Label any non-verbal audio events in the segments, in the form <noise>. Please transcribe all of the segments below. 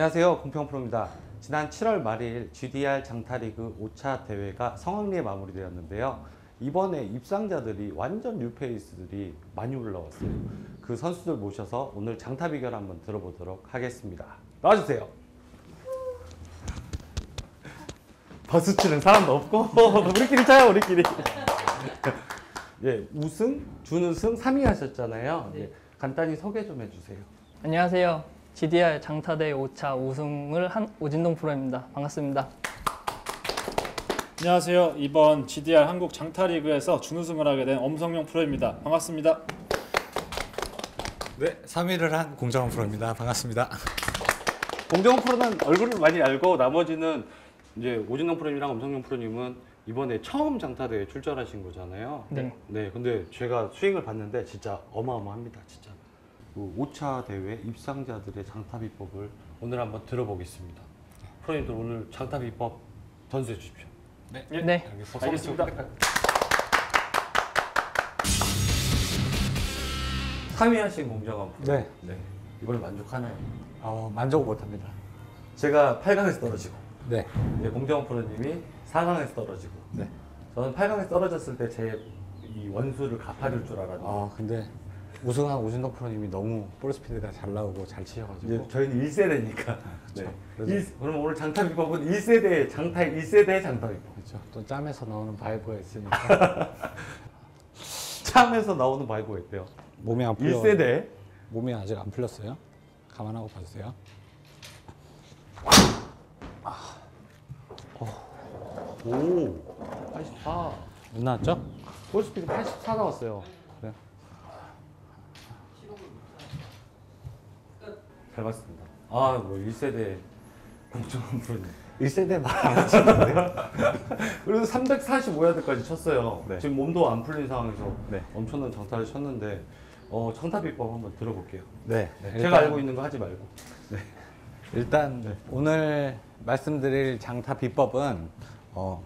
안녕하세요. 공평프로입니다. 지난 7월 말일 GDR 장타리그 5차 대회가 성황리에 마무리되었는데요. 이번에 입상자들이 완전 뉴페이스들이 많이 올라왔어요. 그 선수들 모셔서 오늘 장타 비결 한번 들어보도록 하겠습니다. 나와주세요. 버스 치는 사람도 없고 <laughs> 우리끼리 짜요 우리끼리. <laughs> 예, 우승, 준우승 3위 하셨잖아요. 예, 간단히 소개 좀 해주세요. 안녕하세요. GDR 장타대 5차 우승을 한 오진동 프로입니다. 반갑습니다. 안녕하세요. 이번 GDR 한국 장타리그에서 준우승을 하게 된 엄성용 프로입니다. 반갑습니다. 네, 3위를 한 공정원 프로입니다. 반갑습니다. 공정원 프로는 얼굴을 많이 알고 나머지는 이제 오진영 프로님이랑 엄성용 프로님은 이번에 처음 장타대회 출전하신 거잖아요. 네. 네, 근데 제가 스윙을 봤는데 진짜 어마어마합니다, 진짜. 그 5차 대회 입상자들의 장타 비법을 오늘 한번 들어보겠습니다. 프로님들 오늘 장타 비법 전수해 주십시오. 네, 네. 알겠습니다. 3위 하신 공정원 프로. 네. 네. 이번에 만족하나요? 어, 만족 못합니다. 제가 8강에서 떨어지고 네, 이제 공정원 프로님이 4강에서 떨어지고 네. 저는 8강에 떨어졌을 때 제 이 원수를 갚아줄 줄 알았는데 어, 근데 우승한 오진덕 프로님이 너무 볼 스피드가 잘 나오고 잘 치셔가지고 이제 저희는 1세대니까 <laughs> 네. 그래서- 일- 그럼 오늘 장타 비법은 1세대 장타 1세대 장타 비법 그렇죠. 또 짬에서 나오는 바이브가 있으니까 <laughs> 참에서 나오는 바이브가 있대요 몸이 안 풀려. 1세대 몸이 아직 안 풀렸어요. 감안하고 봐주세요. 오 84. 못 나왔죠? 볼스피드 84 나왔어요 그래요? 잘 봤습니다 아 뭐 1세대 공정원 프로님 1세대 말안 하시는데 <laughs> 그래도 345야드까지 쳤어요 네. 지금 몸도 안 풀린 상황에서 네. 엄청난 장타를 쳤는데 어, 장타 비법 한번 들어볼게요 네. 제가 알고 있는 거 하지 말고 일단 네. 오늘 말씀드릴 장타 비법은 어,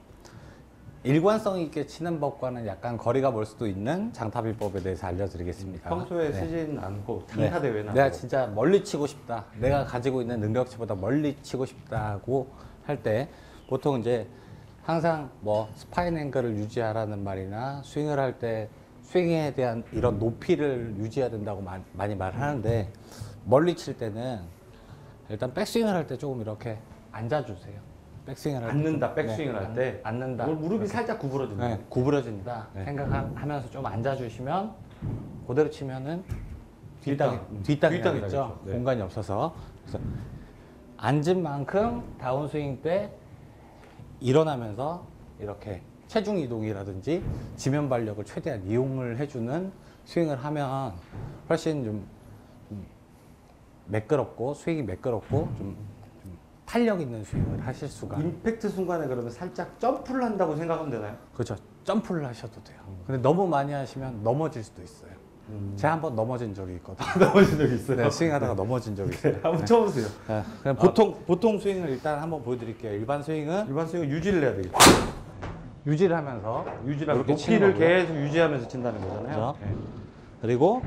일관성 있게 치는 법과는 약간 거리가 멀 수도 있는 장타 비법에 대해서 알려드리겠습니다. 평소에 네. 쓰진 않고 네. 장타 대회나 내가 뭐 진짜 멀리 치고 싶다. 내가 가지고 있는 능력치보다 멀리 치고 싶다고 할 때 보통 이제 항상 뭐 스파인 앵글을 유지하라는 말이나 스윙을 할 때 스윙에 대한 이런 높이를 유지해야 된다고 마- 많이 말하는데 멀리 칠 때는 일단 백스윙을 할 때 조금 이렇게 앉아주세요. 백스윙을 할. 앉는다 좀- 백스윙을 네, 할때 앉는다. 무- 무릎이 살짝 구부러진다 네, 구부러진다 네. 생각하면서 좀 앉아주시면 그대로 치면은 뒷땅. 뒷땅 뒷땅이 뒷땅이 나겠죠. 나겠죠. 네. 공간이 없어서 그래서 앉은 만큼 다운스윙 때 일어나면서 이렇게 체중 이동이라든지 지면 발력을 최대한 이용을 해주는 스윙을 하면 훨씬 좀, 좀 매끄럽고 스윙이 매끄럽고 좀, 좀 탄력 있는 스윙을 하실 수가 임팩트 순간에 그러면 살짝 점프를 한다고 생각하면 되나요? 그렇죠. 점프를 하셔도 돼요. 근데 너무 많이 하시면 넘어질 수도 있어요. 제가 한번 넘어진 적이 있거든요. 넘어진 적 있어요? 네, 스윙하다가 넘어진 적이 있어요. 한번 쳐보세요 네, 그냥 보통 보통 스윙을 일단 한번 보여드릴게요. 일반 스윙은 일반 스윙은 유지를 해야 되겠죠 유지를 하면서 유지를 이렇게 높이를. 계속 유지하면서 친다는 거잖아요 그죠? 네. 그리고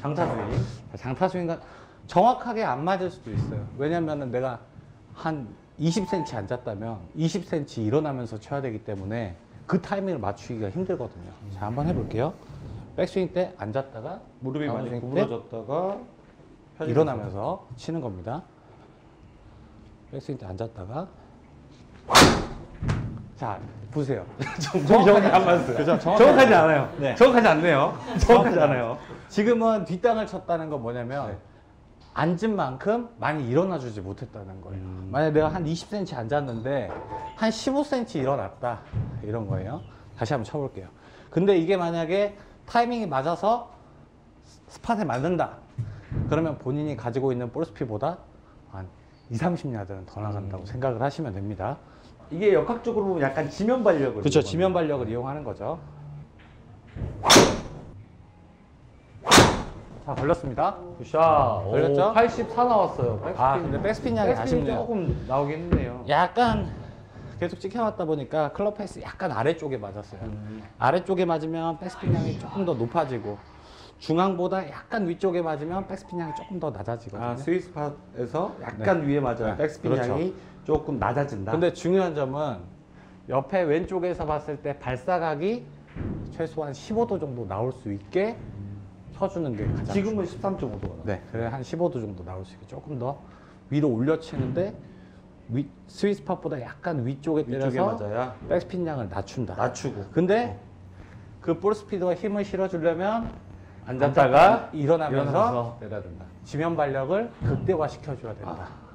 장타 스윙 장타 스윙과 정확하게 안 맞을 수도 있어요. 왜냐면 은 내가 한 20cm 앉았다면 20cm 일어나면서 쳐야 되기 때문에 그 타이밍을 맞추기가 힘들거든요. 자, 한번 해볼게요. 백스윙 때 앉았다가 무릎이 많이 다운스윙 때 구부러졌다가 펴지면서. 일어나면서 치는 겁니다. 백스윙 때 앉았다가 자 보세요. 좀 정확하게 안 맞았어요 그죠? 정확하지 않아요 네. 정확하지 않네요 정확하지 않아요 지금은 뒷땅을 쳤다는 건 뭐냐면 네. 앉은 만큼 많이 일어나 주지 못했다는 거예요. 만약 내가 한 20cm 앉았는데 한 15cm 일어났다 이런 거예요. 다시 한번 쳐볼게요. 근데 이게 만약에 타이밍이 맞아서 스팟에 맞는다. 그러면 본인이 가지고 있는 볼 스피드보다 한 2, 30야드는 더 나간다고 생각을 하시면 됩니다. 이게 역학적으로 보면 약간 지면 발력을 그렇죠. 지면 발력을 이용하는 거죠. 자, 걸렸습니다. 굿샷 걸렸죠? 오, 84 나왔어요 백스핀. 아, 근데 백스핀 양이 백스핀이 아쉽네요. 조금 나오긴 했네요 약간 계속 찍혀왔다 보니까 클럽 페이스 약간 아래쪽에 맞았어요. 아래쪽에 맞으면 백스핀 양이 조금 더 높아지고 중앙보다 약간 위쪽에 맞으면 백스핀 양이 조금 더 낮아지거든요. 아 스위스팟에서 약간 위에 맞아야 네, 백스핀 그렇죠. 양이 조금 낮아진다. 근데 중요한 점은 옆에 왼쪽에서 봤을 때 발사각이 최소한 15도 정도 나올 수 있게 켜주는 게 가장 지금은 13.5도가 나. 네, 그래 한 15도 정도 나올 수 있게 조금 더 위로 올려치는데 위, 스위스팟보다 약간 위쪽에 위쪽에 때려서 맞아야 백스핀 양을 낮춘다. 낮추고. 근데 그 볼 스피드와 힘을 실어주려면 앉았다가 일어나면서, 일어나서 내려야 된다. 지면 발력을 극대화 시켜줘야 된다. 아.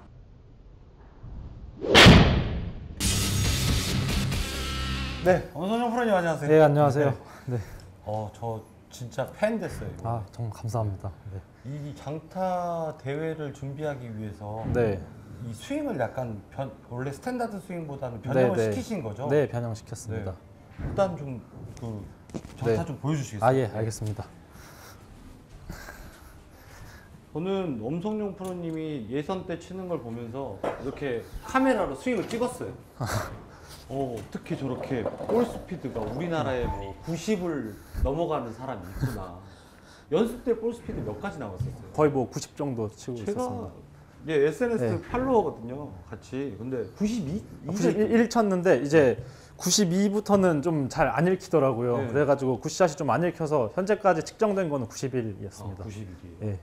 네, 엄선영 프로님 안녕하세요. 네 안녕하세요. 네. 어, 저 진짜 팬 됐어요. 이거. 아 정말 감사합니다. 네. 이 장타 대회를 준비하기 위해서 네. 이 스윙을 약간 변, 원래 스탠다드 스윙보다는 변형을 네, 네. 시키신 거죠? 네 변형시켰습니다. 네. 일단 좀 그 장타 네. 좀 보여주시겠어요? 아 예 알겠습니다. 저는 엄성용 프로님이 예선 때 치는 걸 보면서 이렇게 카메라로 스윙을 찍었어요. <laughs> 어, 어떻게 저렇게 볼 스피드가 우리나라에 뭐 90을 넘어가는 사람이 있구나. 연습 때 볼 스피드 몇 가지 나왔었어요? 거의 뭐 90 정도 치고 제가 있었습니다. 예, SNS 네. 팔로워거든요. 같이. 근데 92? 91 쳤는데 이제 92부터는 좀 잘 안 읽히더라고요. 네. 그래가지고 굿샷이 좀 안 읽혀서 현재까지 측정된 거는 91이었습니다. 아, 91이에요. 예.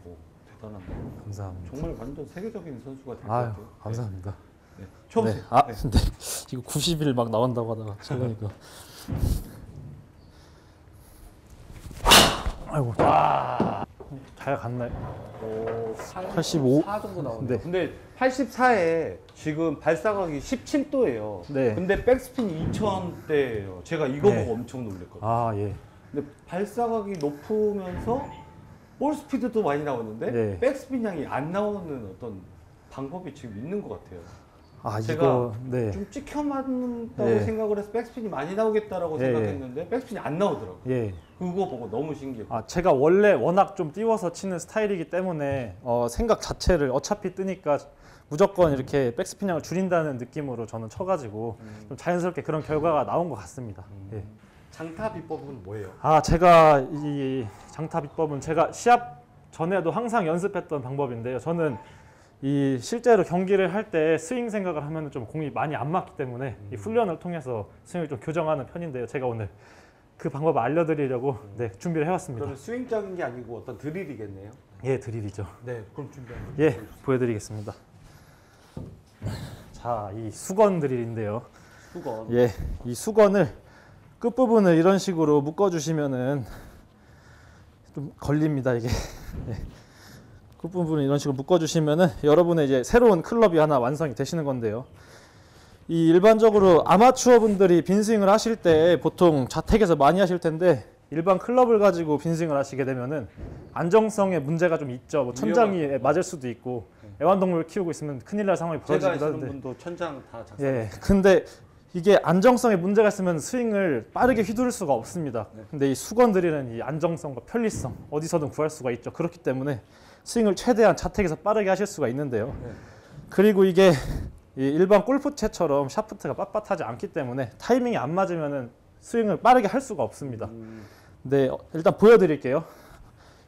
대단합니다. 감사합니다. 정말 완전 세계적인 선수가 될 것 아유 같아요. 감사합니다. 네. 네. 처음 네. 아 근데 이거 91막 나온다고 하다가 쳐보니까. 아이고. 잘 갔나요? 오, 85. 4 정도 나오네. 네. 근데 <laughs> 84에 지금 발사각이 17도예요. 네. 근데 백스핀 2000대예요. 제가 이거 네. 보고 엄청 놀랐거든요. 아 예. 근데 발사각이 높으면서 볼 스피드도 많이 나오는데 네. 백스핀 양이 안 나오는 어떤 방법이 지금 있는 것 같아요. 아 제가 이거 네. 좀 찍혀 맞는다고 네. 생각을 해서 백스핀이 많이 나오겠다라고 예, 생각했는데 백스핀이 안 나오더라고요. 예. 그거 보고 너무 신기했고 아 제가 원래 워낙 좀 띄워서 치는 스타일이기 때문에 어, 생각 자체를 어차피 뜨니까 무조건 이렇게 백스핀량을 줄인다는 느낌으로 저는 쳐가지고 음. 좀 자연스럽게 그런 결과가 나온 것 같습니다. 예. 장타 비법은 뭐예요? 아 제가 이 장타 비법은 제가 시합 전에도 항상 연습했던 방법인데요. 저는 이 실제로 경기를 할 때 스윙 생각을 하면 좀 공이 많이 안 맞기 때문에 이 훈련을 통해서 스윙을 좀 교정하는 편인데요. 제가 오늘 그 방법을 알려드리려고 네, 준비를 해왔습니다. 그러면 스윙적인 게 아니고 어떤 드릴이겠네요. 예, 드릴이죠. 네, 그럼 준비 한번. 예, 보여드리겠습니다. 자, 이 수건 드릴인데요. 수건. 예, 이 수건을 끝 부분을 이런 식으로 묶어주시면은 좀 걸립니다 이게. 예. 끝 부분을 이런 식으로 묶어주시면은 여러분의 이제 새로운 클럽이 하나 완성이 되시는 건데요. 이 일반적으로 아마추어 분들이 빈스윙을 하실 때 보통 자택에서 많이 하실 텐데 일반 클럽을 가지고 빈스윙을 하시게 되면은 안정성에 문제가 좀 있죠. 뭐 천장이 맞을 수도 있고 애완동물 키우고 있으면 큰일 날 상황이 벌어지기도 하는데 분도 천장 다 작성. 예. 근데 이게 안정성에 문제가 있으면 스윙을 빠르게 휘두를 수가 없습니다. 근데 이 수건 드릴은 이 안정성과 편리성 어디서든 구할 수가 있죠. 그렇기 때문에 스윙을 최대한 자택에서 빠르게 하실 수가 있는데요. 네. 그리고 이게 이 일반 골프채처럼 샤프트가 빳빳하지 않기 때문에 타이밍이 안 맞으면은 스윙을 빠르게 할 수가 없습니다. 음, 네, 어, 일단 보여드릴게요.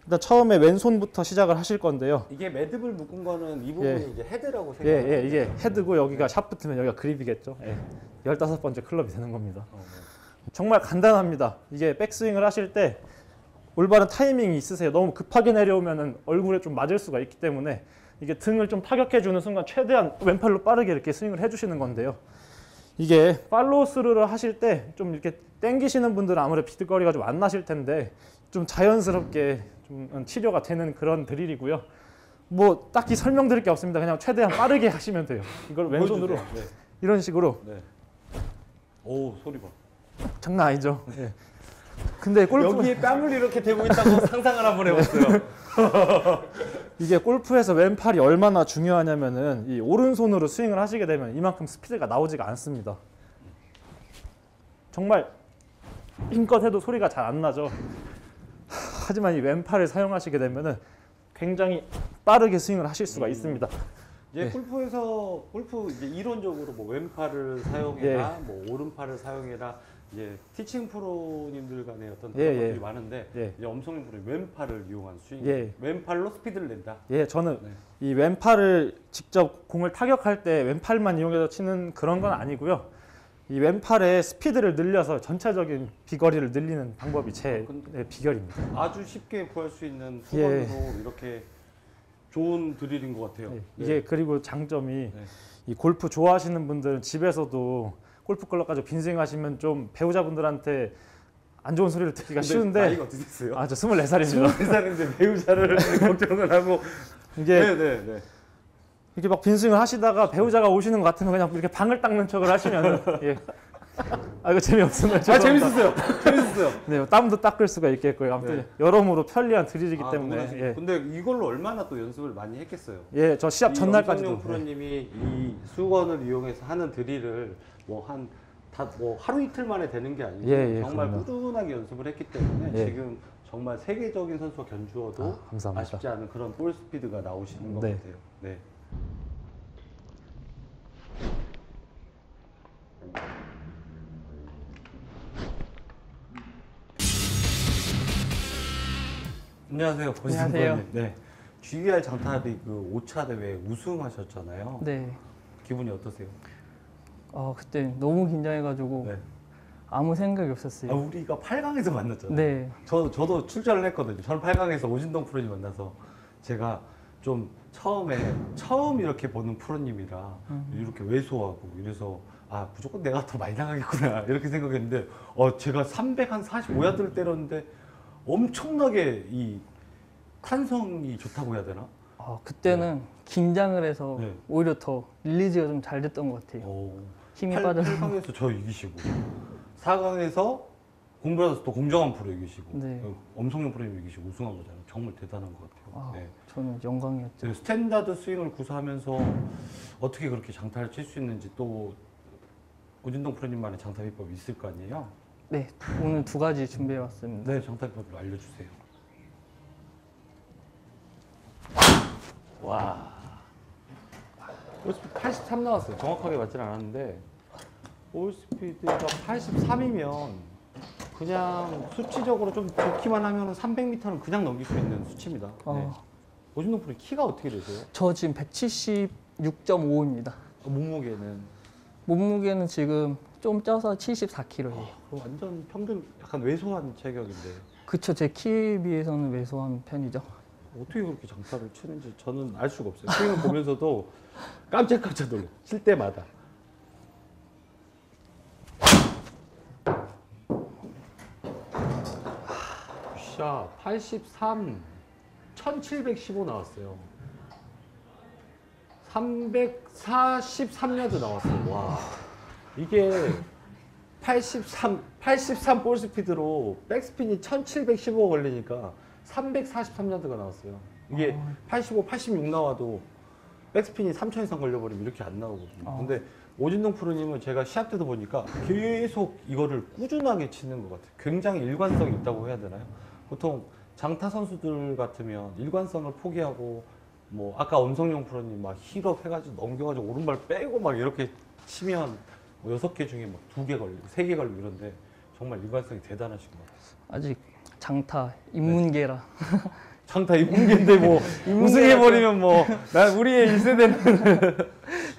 일단 처음에 왼손부터 시작을 하실 건데요. 이게 매듭을 묶은 거는 이 부분이 예. 이제 헤드라고 예, 생각해요. 예, 이게 헤드고 여기가 샤프트면 여기가 그립이겠죠. 예. 15번째 클럽이 되는 겁니다. 정말 간단합니다. 이게 백스윙을 하실 때 올바른 타이밍이 있으세요. 너무 급하게 내려오면 얼굴에 좀 맞을 수가 있기 때문에 이게 등을 좀 타격해 주는 순간 최대한 왼팔로 빠르게 이렇게 스윙을 해 주시는 건데요. 이게 팔로우 스루를 하실 때 좀 이렇게 땡기시는 분들은 아무래도 비트거리가 좀 안 나실 텐데 좀 자연스럽게 좀 치료가 되는 그런 드릴이고요. 뭐 딱히 설명드릴 게 없습니다. 그냥 최대한 빠르게 <laughs> 하시면 돼요. 이걸 왼손으로 보여주세요. 이런 식으로 네. 네. 오 소리 봐. 장난 아니죠. 예. 근데 골프 여기에 뺨을 이렇게 대고 있다고 <laughs> 상상을 한번 해봤어요. <laughs> 이게 골프에서 왼팔이 얼마나 중요하냐면은 이 오른손으로 스윙을 하시게 되면 이만큼 스피드가 나오지가 않습니다. 정말 힘껏 해도 소리가 잘 안 나죠. <laughs> 하지만 이 왼팔을 사용하시게 되면은 굉장히 빠르게 스윙을 하실 수가 있습니다. 이제 네. 골프에서 골프 이제 이론적으로 뭐 왼팔을 사용해라, 뭐 오른팔을 사용해라 이제 티칭 프로님들 간의 어떤 예, 것들이 예. 많은데 예. 이제 엄성용 프로 왼팔을 이용한 스윙, 예. 왼팔로 스피드를 낸다. 예, 저는 네. 이 왼팔을 직접 공을 타격할 때 왼팔만 이용해서 치는 그런 건 아니고요. 이 왼팔의 스피드를 늘려서 전체적인 비거리를 늘리는 방법이 제 근데- 네, 비결입니다. 아주 쉽게 구할 수 있는 예. 수건으로 이렇게 좋은 드릴인 것 같아요. 네, 네. 이게 그리고 장점이 네. 이 골프 좋아하시는 분들은 집에서도 골프 클럽 가지고 빈스윙 하시면 좀 배우자분들한테 안 좋은 소리를 듣기가 쉬운데 나이가 어떻게 됐어요? 아저 24살입니다. 24살인데 배우자를 <laughs> 걱정을 하고 이게 네네 네 이렇게 막 빈스윙을 하시다가 배우자가 오시는 것 같으면 그냥 이렇게 방을 닦는 척을 하시면 예. 아 이거 재미없으면 아. 재밌었어요 재밌었어요 네, 땀도 닦을 수가 있겠고요. 아무튼 네. 여러모로 편리한 드릴이기 아, 때문에 예, 근데 이걸로 얼마나 또 연습을 많이 했겠어요 예, 저 시합 이 전날까지도 프로님이 이 수건을 이용해서 하는 드릴을 뭐한 다뭐 하루 이틀 만에 되는 게 아니고 예, 예, 정말 그럼요. 꾸준하게 연습을 했기 때문에 예. 지금 정말 세계적인 선수가 견주어도 아, 감사합니다. 쉽지 않은 그런 볼 스피드가 나오시는 것 네. 같아요. 네. 안녕하세요. 안녕하세요. 네. GBR 장타리 그 5차 대회 우승하셨잖아요. 네. 기분이 어떠세요? 어, 그때 너무 긴장해가지고 네. 아무 생각이 아, 없었어요. 우리가 8강에서 만났잖아요. 네. 저, 저도 출전을 했거든요. 저는 8강에서 오진동 프로님 만나서 제가 좀 처음에 처음 이렇게 보는 프로님이라 이렇게 왜소하고 이래서 아 무조건 내가 더 많이 나가겠구나 이렇게 생각했는데 어 제가 345야드를 때렸는데 엄청나게 이 탄성이 좋다고 해야 되나? 어, 그때는 긴장을 해서 네. 오히려 더 릴리즈가 좀 잘 됐던 것 같아요. 오, 힘이 8, 빠져서. 8강에서 저 이기시고 4강에서 공부해서 또 공정한 프로 이기시고 네. 엄성용 프로님 이기시고 우승한 거잖아요. 정말 대단한 것 같아요. 아, 네. 저는 영광이었죠. 네, 스탠다드 스윙을 구사하면서 어떻게 그렇게 장타를 칠 수 있는지 또 오진동 프로님만의 장타 비법이 있을 거 아니에요? 네, 오늘 두 가지 준비해 왔습니다. 네, 장타 비법을 알려주세요. 와, 볼스피드 83 나왔어요. 정확하게 맞진 않았는데 볼스피드가 83이면 그냥 수치적으로 좀 좋기만 하면 300m는 그냥 넘길 수 있는 수치입니다. 네. 어, 오진동 프로 키가 어떻게 되세요? 저 지금 176.5입니다. 몸무게는 몸무게는 지금 좀 쪄서 74kg예요. 그럼 완전 평균 약간 왜소한 체격인데 그쵸, 제 키에 비해서는 왜소한 편이죠. 어떻게 그렇게 장타를 치는지 저는 알 수가 없어요. 스윙을 보면서도 깜짝깜짝 놀라. 칠 때마다. 샷 83, 1715 나왔어요. 343야드 나왔어요. 와. 이게 83, 83 볼 스피드로 백스핀이 1715 걸리니까 343야드가 나왔어요. 이게 85, 86 나와도 백스핀이 3000 이상 걸려버리면 이렇게 안 나오거든요. 어. 근데 오진동 프로님은 제가 시합 때도 보니까 계속 이거를 꾸준하게 치는 것 같아요. 굉장히 일관성이 있다고 해야 되나요? 보통 장타 선수들 같으면 일관성을 포기하고 뭐 아까 엄성용 프로님 막 힐업 해가지고 넘겨가지고 오른발 빼고 막 이렇게 치면 뭐 여섯 개 중에 막두개 걸리고 세개 걸리고 이런데 정말 일관성이 대단하신 것 같아요. 아직 장타 입문계라. 장타 입문계인데 뭐 <laughs> 우승해 버리면 뭐난 우리의 1세대는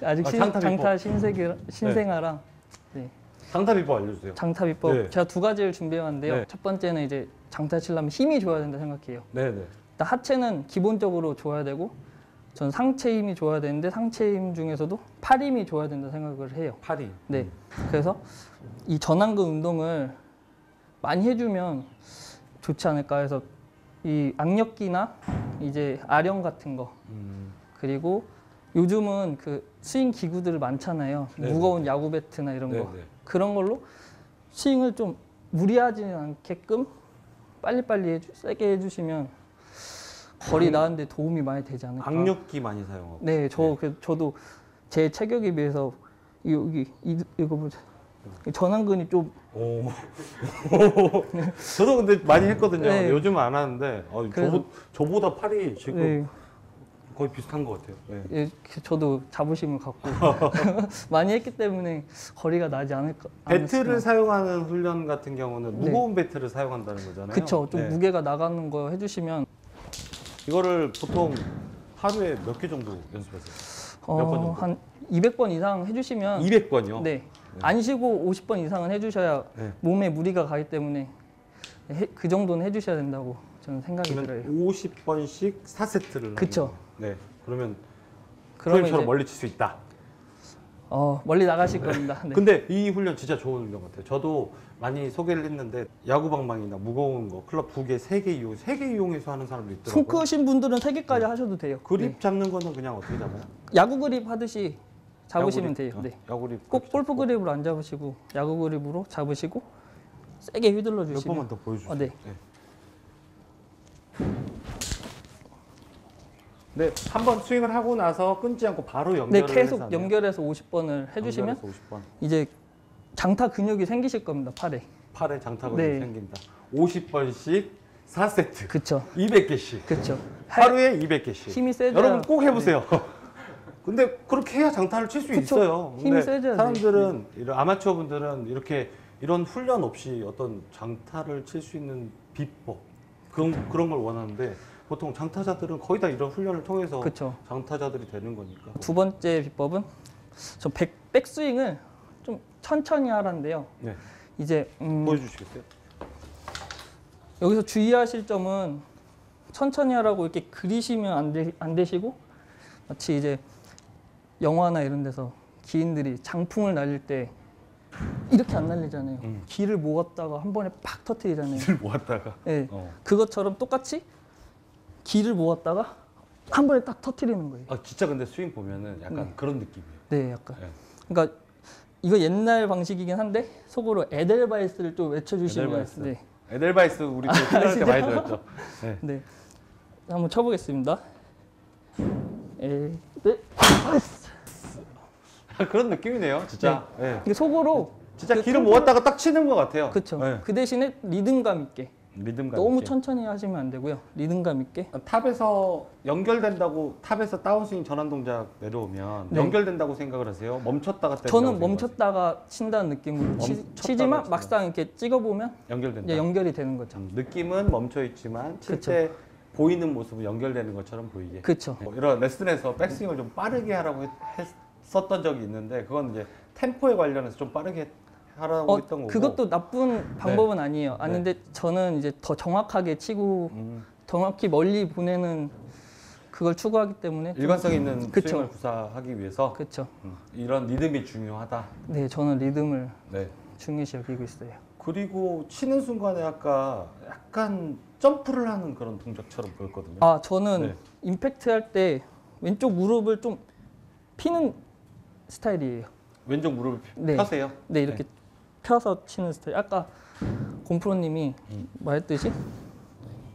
<laughs> 아직 아, 신, 장타 장타. 신세계, 신생아랑 장타 비법 알려주세요. 장타 비법 네. 제가 두 가지를 준비해왔는데요. 네. 첫 번째는 이제 장타 치려면 힘이 좋아야 된다 생각해요. 네네. 일단 하체는 기본적으로 좋아야 되고 전 상체 힘이 좋아야 되는데 상체 힘 중에서도 팔 힘이 좋아야 된다 생각을 해요. 파리. 네. 그래서 이 전완근 운동을 많이 해주면 좋지 않을까 해서 이 악력기나 이제 아령 같은 거 음. 그리고 요즘은 그 스윙 기구들 많잖아요. 네, 무거운 야구 배트나 이런 거 네네. 그런 걸로 스윙을 좀 무리하지는 않게끔 빨리빨리 해주, 세게 해주시면 거리 나는데 도움이 많이 되지 않을까. 악력기 많이 사용하고. 네, 저 그, 저도 제 체격에 비해서 이- 여기 이, 이거 보자. 이 전완근이 좀 오. <laughs> 저도 근데 많이 했거든요. 네. 요즘은 안 하는데 어, 그래서- 저보, 저보 다 팔이 지금 네, 거의 비슷한 것 같아요. 네. 예, 그- 저도 자부심을 갖고 <laughs> <laughs> 많이 했기 때문에 거리가 나지 않을까. 배트를 사용하는 훈련 같은 경우는 네. 무거운 배트를 사용한다는 거잖아요. 그쵸. 좀 네. 무게가 나가는 거 해주시면 이거를 보통 하루에 몇 개 정도 연습하세요? 몇번 어, 정도? 한 200번 이상 해주시면 200번이요? 네. 안 쉬고 50번 이상은 해주셔야 네. 몸에 무리가 가기 때문에 해- 그 정도는 해주셔야 된다고 저는 생각이 들어요. 그러면 50번씩 4세트를 그쵸. 네. 그러면 그러면 프로님처럼 이제 멀리 칠 수 있다. 어, 멀리 나가실 겁니다. 네. 근데 이 훈련 진짜 좋은 훈련 같아요. 저도 많이 소개를 했는데 야구 방망이나 무거운 거 클럽 두 개, 세 개 이용, 세 개 이용해서 하는 사람도 있더라고요. 손 크신 분들은 세 개까지 하셔도 돼요. 그립 네. 잡는 거는 그냥 어떻게 잡아요? 야구 그립 하듯이 잡으시면 야구립? 돼요. 어, 네. 야구립 꼭 골프 그립으로 안 잡으시고 야구 그립으로 잡으시고 세게 휘둘러 몇 주시면 번만 더 보여주세요. 어, 네. 네, 한 번 스윙을 하고 나서 끊지 않고 바로 네, 연결을 해서 계속 하네요. 연결해서 50번을 해주시면 연결해서 50번. 이제 장타 근육이 생기실 겁니다 팔에. 팔에 장타가 네. 생긴다. 50번씩 4세트. 그쵸, 200개씩. 그쵸. 하루에 200개씩. 힘이 세져야- 여러분 꼭 해보세요. <laughs> 근데 그렇게 해야 장타를 칠 수. 있어요. 힘이 세져야 사람들은 이런 아마추어 분들은 이렇게 이런 훈련 없이 어떤 장타를 칠 수 있는 비법 그런 그런 걸 원하는데 보통 장타자들은 거의 다 이런 훈련을 통해서 그쵸. 장타자들이 되는 거니까. 두 번째 비법은 저 백, 백스윙을 좀 천천히 하라는데요. 네. 이제 음, 보여주시겠어요? 여기서 주의하실 점은 천천히 하라고 이렇게 그리시면 안, 되, 안 되시고 마치 이제 영화나 이런 데서 기인들이 장풍을 날릴 때 이렇게 안 날리잖아요. 음. 기를 모았다가 한 번에 팍 터트리잖아요. 길 모았다가. 네. 어. 그것처럼 똑같이 기를 모았다가 한 번에 딱 터트리는 거예요. 아 진짜 근데 스윙 보면은 약간 네. 그런 느낌이에요. 네, 약간. 네. 그러니까 이거 옛날 방식이긴 한데 속으로 에델바이스를 좀 외쳐주시면 에델바이스. 네, 에델바이스 우리 때 훈련할 때 많이 들었죠. 네. <laughs> 네. 한번 쳐보겠습니다. 에델바이스. 그런 느낌이네요, 진짜. 네. 이게 속으로 진짜 그 기를 템포- 모았다가 딱 치는 것 같아요. 그렇죠. 네. 그 대신에 리듬감 있게 리듬감 너무 있게. 천천히 하시면 안 되고요. 리듬감 있게. 탑에서 연결된다고 탑에서 다운스윙 전환 동작 내려오면 네. 연결된다고 생각을 하세요? 멈췄다가 저는? 멈췄다가 친다는 느낌으로 치, 멈췄다가 치지만 친다. 막상 이렇게 찍어보면 연결된다. 이제 연결이 되는 거죠. 음, 느낌은 멈춰 있지만 칠. 때 보이는 모습은 연결되는 것처럼 보이게. 그렇죠. 뭐 이런 레슨에서 백스윙을 좀 빠르게 하라고 했, 했었던 적이 있는데 그건 이제 템포에 관련해서 좀 빠르게 하라고 어, 했던 거고. 그것도 나쁜 방법은 아니에요. 아닌데 저는 이제 더 정확하게 치고 음, 정확히 멀리 보내는 그걸 추구하기 때문에 좀- 일관성 있는 그쵸. 스윙을 구사하기 위해서 그렇죠. 음, 이런 리듬이 중요하다. 네, 저는 리듬을 네. 중요시 여기고 있어요. 그리고 치는 순간에 아까 약간 점프를 하는 그런 동작처럼 보였거든요. 아, 저는 네. 임팩트 할 때 왼쪽 무릎을 좀 피는 스타일이에요. 왼쪽 무릎을 네. 펴세요. 네, 이렇게 펴서 치는 스타일. 아까 곰프로님이 음. 말했듯이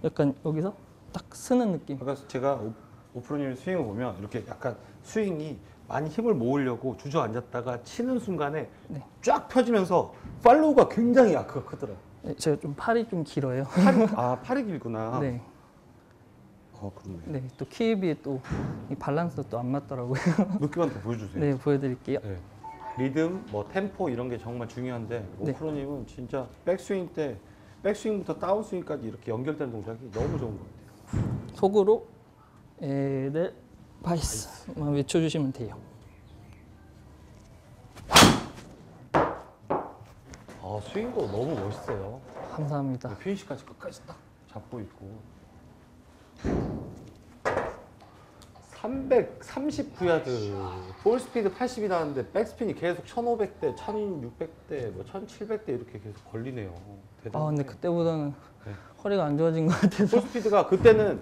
약간 여기서 딱 쓰는 느낌. 아까 제가 오- 오프로님 스윙을 보면 이렇게 약간 스윙이 많이 힘을 모으려고 주저앉았다가 치는 순간에 네. 쫙 펴지면서 팔로우가 굉장히 아크가 크더라고요. 네, 제가 좀 팔이 좀 길어요. 팔이, <laughs> 아, 팔이 길구나. 네, 어, 그렇네. 네, 또 키에 비해 또 이 밸런스가 또안 맞더라고요. 느낌만 더 보여주세요. 네, 보여드릴게요. 네. 리듬, 뭐 템포 이런 게 정말 중요한데 네. 오프로님은 진짜 백스윙 때 백스윙부터 다운스윙까지 이렇게 연결되는 동작이 너무 좋은 것 같아요. 속으로 에델 바이스만 외쳐주시면 돼요. 아, 스윙도 너무 멋있어요. 감사합니다. 피니시까지 끝까지 딱 잡고 있고 339야드 볼 스피드 80이 나왔는데 백스핀이 계속 1500대, 1600대, 뭐 1700대 이렇게 계속 걸리네요. 아, 대단해요. 근데 그때보다는 네. 허리가 안 좋아진 것 같아서. 볼 스피드가 그때는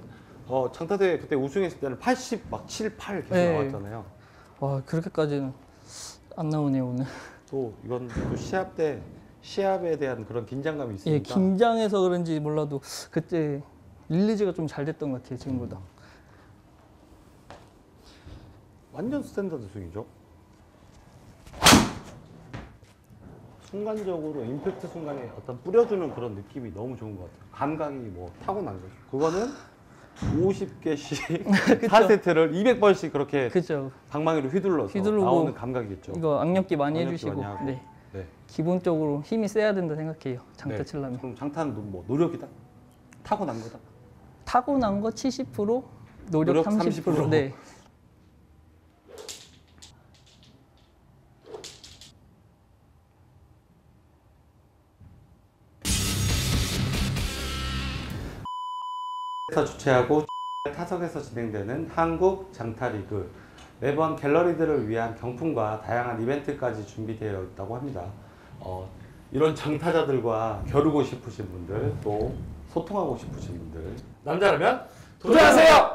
어, 장타대 그때 우승했을 때는 80 막 7, 8 계속 네. 나왔잖아요. 와, 그렇게까지는 안 나오네요 오늘. 또 이건 또 시합 때 시합에 대한 그런 긴장감이 예, 있으니까 긴장해서 그런지 몰라도 그때 릴리즈가 좀 잘 됐던 것 같아요 지금보다. 완전 스탠다드 스윙이죠. 순간적으로 임팩트 순간에 어떤 뿌려주는 그런 느낌이 너무 좋은 것 같아요. 감각이 뭐 타고난 거죠. 그거는 50개씩 4세트를 200번씩 그렇게 그죠. 방망이로 휘둘러서 휘두르고 나오는 감각이겠죠. 이거 악력기 많이 악력기 해주시고 많이. 네. 네. 기본적으로 힘이 세야 된다 생각해요. 장타 네. 치려면. 그럼 장타는 뭐 노력이다? 타고난 거다? 타고난 거 70%, 노력, 노력 30%. 30%. 네. 에서 주최하고 <laughs> 타석에서 진행되는 한국 장타리그 매번 갤러리들을 위한 경품과 다양한 이벤트까지 준비되어 있다고 합니다. 어, 이런 장타자들과 겨루고 싶으신 분들 또 소통하고 싶으신 분들 남자라면 도전하세요!